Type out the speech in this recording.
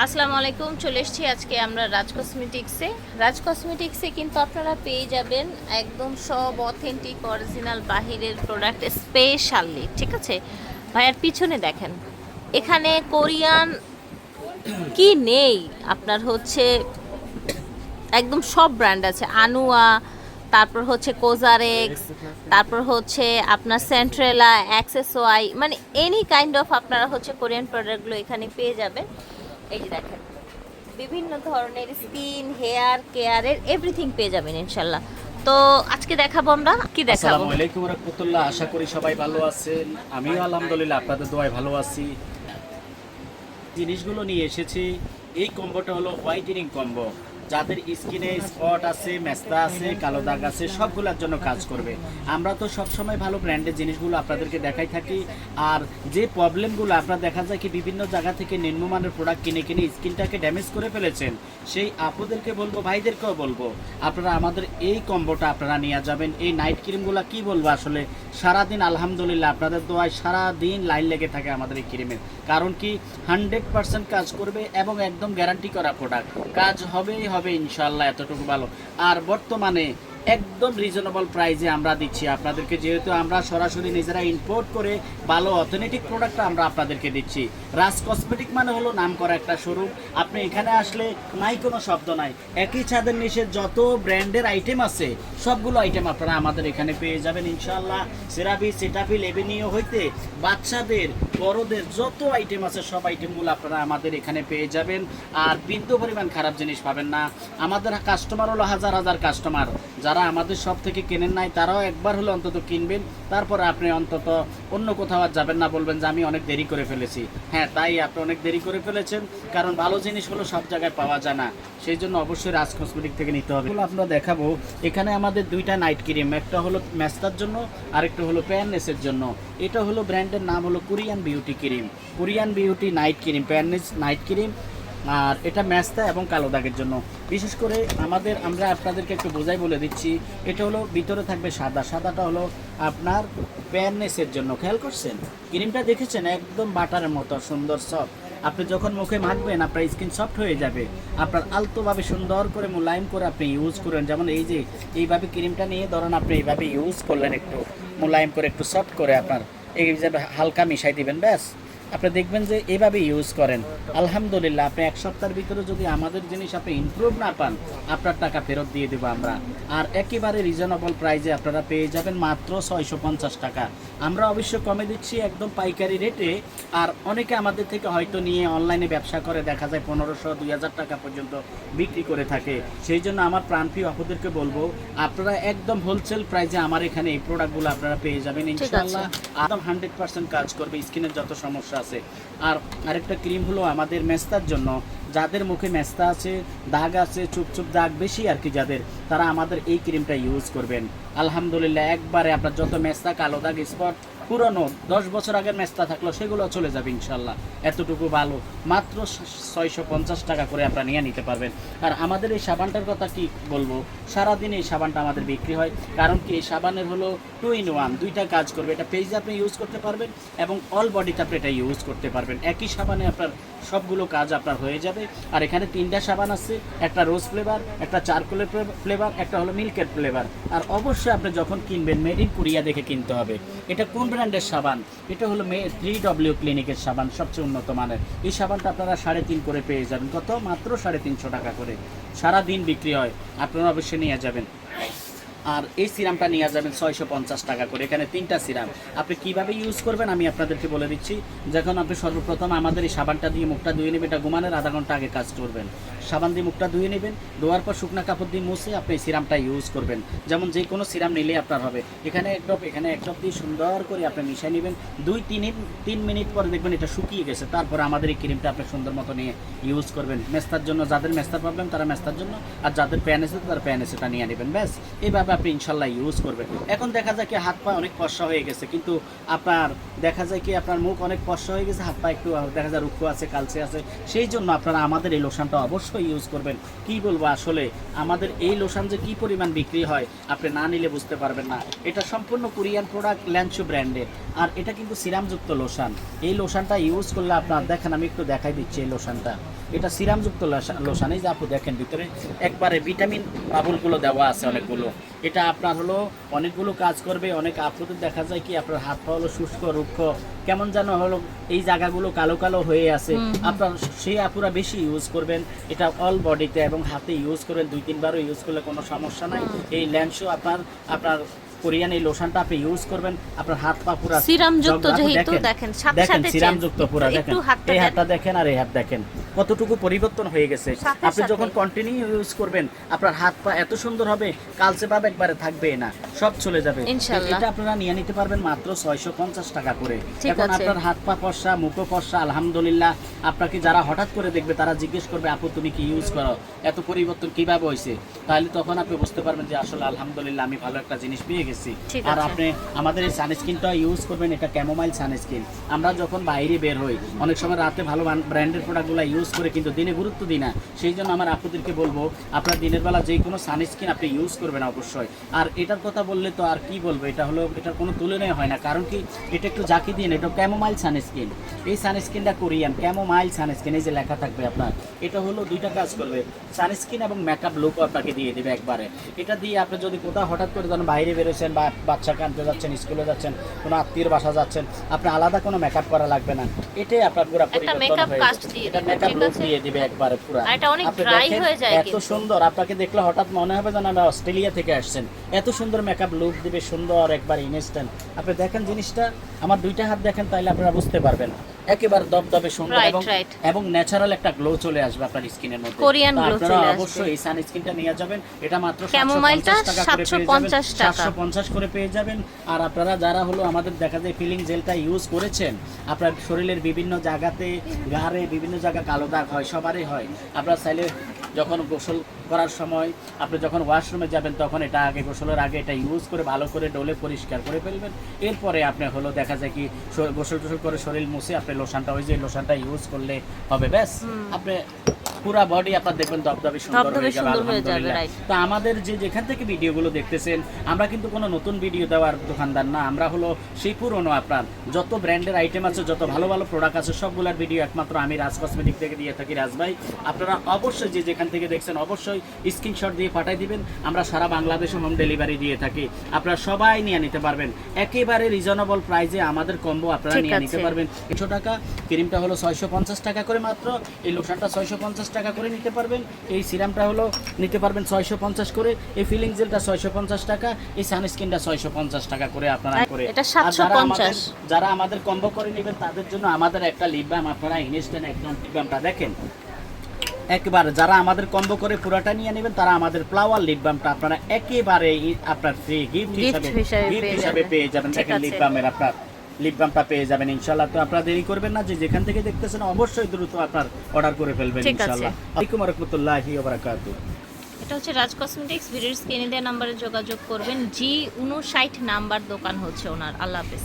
আসসালামু আলাইকুম, চলে এসেছি আজকে আমরা রাজ কসমেটিক্সে রাজ কসমেটিক্সে কিন্তু আপনারা পেয়ে যাবেন একদম সব অথেন্টিক অরিজিনাল বাহিরের প্রোডাক্ট স্পেশালি ঠিক আছে? ভাইয়ার পিছনে দেখেন, এখানে কোরিয়ান কি নেই? আপনার হচ্ছে একদম সব ব্র্যান্ড আছে। আনুয়া, তারপর হচ্ছে কোজারেক্স, তারপর হচ্ছে আপনার সেন্ট্রেলা অ্যাক্সেসওয়াই মানে এনি কাইন্ড অফ আপনারা হচ্ছে কোরিয়ান প্রোডাক্টগুলো এখানে পেয়ে যাবেন। এই যে দেখেন, বিভিন্ন ধরনের স্কিন, হেয়ার, কেয়ারের এভরিথিং পেয়ে যাবেন ইনশাল্লাহ। তো আজকে দেখাবো আমরা, কি দেখাবো? আসসালামু আলাইকুম রাহমাতুল্লাহ আশা করি সবাই ভালো আছেন। আমিও আলহামদুলিল্লাহ, আপনাদের দোয়ায় ভালো আছি। জিনিসগুলো নিয়ে এসেছি, এই কম্বোটা হলো হোয়াইটেনিং কম্বো যাদের স্কিনে স্পট আছে, মেস্তা আছে, কালো দাগ আছে, সবগুলোর জন্য কাজ করবে। আমরা তো সবসময় ভালো ব্র্যান্ডের জিনিসগুলো আপনাদেরকে দেখাই থাকি। আর যে প্রবলেমগুলো আপনারা দেখা যায় কি বিভিন্ন জায়গা থেকে নিম্নমানের প্রোডাক্ট কিনে কিনে স্কিনটাকে ড্যামেজ করে ফেলেছেন, সেই আপুদেরকে বলব, ভাইদেরকেও বলব, আপনারা আমাদের এই কম্বোটা আপনারা নিয়ে যাবেন। এই নাইট ক্রিমগুলো কি বলব আসলে? সারাদিন আলহামদুলিল্লাহ আপনাদের দোয়ায় সারাদিন লাইন লেগে থাকে আমাদের এই ক্রিমের কারণ কি হান্ড্রেড পার্সেন্ট কাজ করবে এবং একদম গ্যারান্টি করা প্রোডাক্ট কাজ হবেই হবে। ইনশাল্লাহ এতটুকু ভালো। আর বর্তমানে একদম রিজনেবল প্রাইসে আমরা দিচ্ছি। আপনাদেরকে যেহেতু আমরা সরাসরি নিজেরা ইম্পোর্ট করে ভালো অথেন্টিক প্রোডাক্ট আমরা আপনাদেরকে দিচ্ছি। রাজ কসমেটিক মানে হলো নাম করা একটা শোরুম আপনি এখানে আসলে নাই কোনো শব্দ নাই। একই ছাদের নিচে যত ব্র্যান্ডের আইটেম আছে, সবগুলো আইটেম আপনারা আমাদের এখানে পেয়ে যাবেন ইনশাল্লাহ সেরাবি সেটাফি লেবেনিও হইতে বাচ্চাদের বড়দের যত আইটেম আছে, সব আইটেমগুলো আপনারা আমাদের এখানে পেয়ে যাবেন। আর বিন্দু পরিমাণ খারাপ জিনিস পাবেন না। আমাদের কাস্টমার হলো হাজার হাজার কাস্টমার যারা আমাদের সব থেকে কেনেন নাই, তারাও একবার হলো অন্তত কিনবেন। তারপর আপনি অন্তত অন্য কোথাও আর যাবেন না, বলবেন যে আমি অনেক দেরি করে ফেলেছি। হ্যাঁ তাই আপনি অনেক দেরি করে ফেলেছেন, কারণ ভালো জিনিস হলো সব জায়গায় পাওয়া যায় না। সেই জন্য অবশ্যই রাজ কসমেটিক থেকে নিতে হবে। আপনারা দেখাবো। এখানে আমাদের দুইটা নাইট ক্রিম একটা হলো ম্যাস্তার জন্য, আরেকটা হলো প্যাননেসের জন্য। এটা হলো ব্র্যান্ডের নাম হলো Korean beauty cream, Korean beauty night cream প্যাননেস night cream, আর এটা ম্যাস্তা এবং কালো দাগের জন্য। বিশেষ করে আমাদের, আমরা আপনাদেরকে একটু বোঝাই বলে দিচ্ছি, এটা হলো ভিতরে থাকবে সাদা। সাদাটা হলো আপনার প্যাননেসের জন্য। খেয়াল করছেন? ক্রিমটা দেখেছেন? একদম বাটারের মতো, সুন্দর সফট আপনি যখন মুখে মাখবেন, আপনার স্কিন সফট হয়ে যাবে। আপনার আলতোভাবে সুন্দর করে মোলায়েম করে আপনি ইউজ করেন। যেমন এই যে, এইভাবে ক্রিমটা নিয়ে ধরুন, আপনি এইভাবে ইউজ করলেন একটু, মোলায়েম করে একটু সফট করে আপনার। এই হিসাবে হালকা মিশাই দিবেন ব্যাস। আপনি দেখবেন যে এভাবে ইউজ করেন। আলহামদুলিল্লাহ আপনি এক সপ্তাহের ভিতরে যদি আমাদের জিনিস আপনি ইমপ্রুভ না পান আপনার টাকা ফেরত দিয়ে দেবো আমরা। আর একেবারে রিজনেবল প্রাইসে আপনারা পেয়ে যাবেন মাত্র ছয়শো পঞ্চাশ টাকা। আমরা অবশ্য কমে দিচ্ছি একদম পাইকারি রেটে আর অনেকে আমাদের থেকে হয়তো নিয়ে অনলাইনে ব্যবসা করে দেখা যায় পনেরোশো দুই হাজার টাকা পর্যন্ত বিক্রি করে থাকে। সেই জন্য আমার প্রাণপ্রিয় আপুদেরকে বলব আপনারা একদম হোলসেল প্রাইসে আমার এখানে এই প্রোডাক্টগুলো আপনারা পেয়ে যাবেন ইনশাল্লাহ একদম হান্ড্রেড পার্সেন্ট কাজ করবে স্কিনের যত সমস্যা আছে। আর আরেকটা ক্রিম হলো আমাদের মেস্তার জন্য। যাদের মুখে মেস্তা আছে, দাগ আছে চুপ চুপ দাগ বেশি আর কি যাদের, তারা আমাদের এই ক্রিমটা ইউজ করবেন। আলহামদুলিল্লাহ, একবারে আপনার যত মেস্তা, কালো দাগ, স্পট, পুরনো, দশ বছর আগের মেস্তা থাকল সেগুলো চলে যাবে ইনশাল্লাহ। এতটুকু ভালো। মাত্র ছয়শো পঞ্চাশ টাকা করে আপনারা নিয়ে নিতে পারবেন। আর আমাদের এই সাবানটার কথা কি বলব? সারাদিন এই সাবানটা আমাদের বিক্রি হয়। কারণ কি? এই সাবানের হলো টু ইন ওয়ান দুইটা কাজ করবে। এটা পেজে আপনি ইউজ করতে পারবেন এবং অল বডিতে আপনি এটা ইউজ করতে পারবেন। একই সাবানে আপনার সবগুলো কাজ আপনার হয়ে যাবে। আর এখানে তিনটা সাবান আছে, একটা রোজ ফ্লেভার, একটা চারকোলের ফ্লেভার, একটা হলো মিল্কের ফ্লেভার। আর অবশ্যই আপনি যখন কিনবেন মেড ইন কোরিয়া দেখে কিনতে হবে। এটা কোন ব্র্যান্ডের সাবান? এটা হলো মে থ্রি ডব্লিউ ক্লিনিকের সাবান, সবচেয়ে উন্নত মানের। এই সাবানটা আপনারা সাড়ে তিন করে পেয়ে যাবেন। কত? মাত্র সাড়ে তিনশো টাকা করে। সারা দিন বিক্রি হয়। আপনারা অবশ্যই নিয়ে যাবেন। আর এই সিরামটা নিয়ে যাবেন ছয়শো পঞ্চাশ টাকা করে। এখানে তিনটা সিরাম। আপনি কীভাবে ইউজ করবেন আমি আপনাদেরকে বলে দিচ্ছি। যখন আপনি সর্বপ্রথম আমাদের এই সাবানটা দিয়ে মুখটা ধুয়ে নেবেন, এটা ঘুমানোর আধা ঘণ্টা আগে কাজ করবেন। সাবান দিয়ে মুখটা ধুয়ে নেবেন, ধোয়ার পর শুকনা কাপড় দিয়ে মুছে আপনি সিরামটা ইউজ করবেন। যেমন যে কোনো সিরাম নিলে আপনার হবে। এখানে এক ড্রপ এখানে এক ড্রপ দিয়ে সুন্দর করে আপনি মিশিয়ে নেবেন। দুই, তিন তিন মিনিট পরে দেখবেন এটা শুকিয়ে গেছে। তারপর আমাদের এই ক্রিমটা আপনি সুন্দর মতো নিয়ে ইউজ করবেন। মেস্তার জন্য, যাদের মেস্তার প্রবলেম তারা মেস্তার জন্য, আর যাদের প্যান এসে তারা প্যান এসেটা নিয়ে নেবেন। ব্যাস। এইভাবে আপনি ইনশাল্লাহ ইউজ করবেন। এখন দেখা যায় কি হাত পা অনেক ফর্সা হয়ে গেছে, কিন্তু আপনার দেখা যায় কি আপনার মুখ অনেক ফর্সা হয়ে গেছে, হাত পা একটু দেখা যায় রুক্ষ আছে, কালচে আছে, সেই জন্য আপনারা আমাদের এই লোশনটা অবশ্যই ইউজ করবেন। কি বলব আসলে, আমাদের এই লোশন যে কি পরিমাণ বিক্রি হয়, আপনি না নিলে বুঝতে পারবেন না। এটা সম্পূর্ণ কোরিয়ান প্রোডাক্ট ল্যান্সু ব্র্যান্ডের আর এটা কিন্তু সিরামযুক্ত লোশন এই লোশনটা ইউজ করলে আপনার, দেখেন আমি একটু দেখাই দিচ্ছি এই লোশনটা এটা সিরামযুক্ত লোশন এই যে আপু দেখেন ভিতরে, একবারে ভিটামিন বাবুলগুলো দেওয়া আছে অনেকগুলো। এটা আপনার হলো অনেকগুলো কাজ করবে অনেক আপনাদের দেখা যায় কি আপনার হাত পা হলো শুষ্ক রুক্ষ কেমন যেন হলো এই জায়গাগুলো কালো কালো হয়ে আছে। আপনার সেই আপুরা বেশি ইউজ করবেন এটা অল বডিতে এবং হাতে ইউজ করবেন দুই তিনবারও ইউজ করলে কোনো সমস্যা নাই। এই ল্যান্সও আপনার আপনার কোরিয়ান এই লোশনটা আপনি ইউজ করবেন আপনার হাত পা পুরা সিরামযুক্ত জগজগ। যেহেতু দেখেন, সাথে দেখেন সিরামযুক্ত change। পুরা দেখেন। এই হাতটা দেখেন আর এই হাত দেখেন কতটুকু পরিবর্তন হয়ে গেছে। আপনি যখন কন্টিনিউ ইউজ করবেন আপনার হাত পা এত সুন্দর হবে কালচে পাবে একবারে থাকবে না সব চলে যাবে। এটা আপনারা নিয়ে নিতে পারবেন মাত্র ছয়শো পঞ্চাশ টাকা করে। এখন আপনার হাত পা ফর্সা মুখো ফর্সা আলহামদুলিল্লাহ। আপনাকে যারা হঠাৎ করে দেখবে তারা জিজ্ঞেস করবে আপু তুমি কি ইউজ করো? এত পরিবর্তন কীভাবে হয়েছে? তাহলে তখন আপনি বুঝতে পারবেন যে আসলে আলহামদুলিল্লাহ আমি ভালো একটা জিনিস পেয়ে গেছি। ঠিক আর আপনি আমাদের এই সানস্ক্রিনটা ইউজ করবেন এটা ক্যামোমাইল সানস্ক্রিন আমরা যখন বাইরে বের হই অনেক সময় রাতে ভালো ব্র্যান্ডের প্রোডাক্টগুলো ইউজ করে কিন্তু দিনে গুরুত্ব দিই না। সেই জন্য আমার আপুদেরকে বলব আপনার দিনের বেলা যে কোনো সানস্ক্রিন আপনি ইউজ করবেন অবশ্যই। আর এটার কথা বললে তো আর কি বলব এটা হলো এটার কোনো তুলনাই হয় না। কারণ কি এটা একটু জাকি দিন এটা ক্যামোমাইল সানস্ক্রিন এই সানস্ক্রিনটা কোরিয়ান ক্যামোমাইল সানস্ক্রিন এই যে লেখা থাকবে আপনার। এটা হলো দুইটা কাজ করবে। সানস্ক্রিন এবং মেকআপ লুক আপনাকে দিয়ে দেবে একবারে। এটা দিয়ে আপনি যদি কোথাও হঠাৎ করে যখন বাইরে বেরোচ্ছেন বা বাচ্চাকে আনতে যাচ্ছেন স্কুলে যাচ্ছেন কোনো আত্মীয় বাসা যাচ্ছেন আপনি আলাদা কোনো মেকআপ করা লাগবে না। এটাই আপনার পুরো পরিবর্তন হয়ে এটা মেকআপ লুক দিয়ে দিবে একবারে পুরো। এটা অনেক আপনি হয়ে যায় এত সুন্দর আপনাকে দেখলে হঠাৎ মনে হবে যেন আমরা অস্ট্রেলিয়া থেকে আসছেন। এত সুন্দর মেকআপ লুক দিবে সুন্দর একবার ইনস্ট্যান্ট আপনি দেখেন জিনিসটা আমার দুইটা হাত দেখেন তাইলে আপনারা বুঝতে পারবেন। একেবারে দবদবে সুন্দর এবং এবং ন্যাচারাল একটা গ্লো চলে আসবে আপনার স্কিনের মধ্যে। কোরিয়ান গ্লো চলে আসবে। অবশ্যই এই সানস্ক্রিনটা নিয়ে যাবেন। এটা মাত্র Chamomile-টা 750 টাকা করে পেয়ে যাবেন। 750 টাকা। 750 করে পেয়ে যাবেন। আর আপনারা যারা হলো আমাদের দেখা যায় ফিলিং জেলটা ইউজ করেছেন আপনার শরীরের বিভিন্ন জায়গাতে গাড়ে বিভিন্ন জায়গা কালো দাগ হয় সবারই হয়। আপনারা চাইলে যখন গোসল করার সময় আপনি যখন ওয়াশরুমে যাবেন তখন এটা আগে গোসলের আগে এটা ইউজ করে ভালো করে ডোলে পরিষ্কার করে ফেলবেন। এরপরে আপনি হলো দেখা যায় কি গোসল টোসল করে শরীর মুছে আপনি লোশনটা ওই যে লোশনটা ইউজ করলে হবে ব্যাস। আপনি পুরা বডি আপনার দেখবেন দবদবে সুন্দর হয়ে যাবে আলহামদুলিল্লাহ। তো আমাদের যে যেখান থেকে ভিডিওগুলো দেখতেছেন আমরা কিন্তু কোনো নতুন ভিডিও দেওয়ার দোকানদার না আমরা হলো সেই পুরনো আপনার। যত ব্র্যান্ডের আইটেম আছে যত ভালো ভালো প্রোডাক্ট আছে সবগুলোর ভিডিও একমাত্র আমি রাজ কসমেটিক থেকে দিয়ে থাকি রাজ ভাই। আপনারা অবশ্যই যে যেখান থেকে দেখছেন অবশ্যই স্ক্রিনশট দিয়ে পাঠিয়ে দিবেন। আমরা সারা বাংলাদেশে হোম ডেলিভারি দিয়ে থাকি। আপনারা সবাই নিয়ে নিতে পারবেন। একেবারে রিজনেবল প্রাইসে আমাদের কম্বো আপনারা নিয়ে নিতে পারবেন। একশো টাকা ক্রিমটা হলো ছয়শো পঞ্চাশ টাকা করে মাত্র এই লোশনটা ছয়শো পঞ্চাশ টাকা করে নিতে পারবেন। এই সিরামটা হলো নিতে পারবেন ছয়শো পঞ্চাশ করে। এই ফিলিং জেলটা ছয়শো পঞ্চাশ টাকা এই সানস্ক্রিনটা ছয়শো পঞ্চাশ টাকা করে আপনারা করে। যারা আমাদের- কম্বো করে নেবেন তাদের জন্য আমাদের একটা লিপ বাম আপনারা ইনস্ট্যান্ট একদম লিপ বামটা দেখেন। একবার যারা আমাদের কম্বো করে পুরাটা নিয়ে নেবেন তারা আমাদের ফ্লাওয়ার লিপ বামটা আপনারা একেবারে আপনার ফ্রি গিফট হিসাবে গিফট পেয়ে হিসাবে যাবেন। পেয়ে যাবেন। দেখেন লিপ বামের আপনার লিপ বামটা পেয়ে যাবেন ইনশাল্লাহ তো আপনারা দেরি করবেন না যে যেখান থেকে দেখতেছেন অবশ্যই দ্রুত আপনার অর্ডার করে ফেলবেন। ইনশাল্লাহ আলাইকুম রহমতুল্লাহি এটা হচ্ছে রাজ কসমেটিক্স ভিডিওর স্ক্রিনে দেওয়া নাম্বারে যোগাযোগ করবেন। জি উনষাট নাম্বার দোকান হচ্ছে ওনার। আল্লাহ হাফেজ।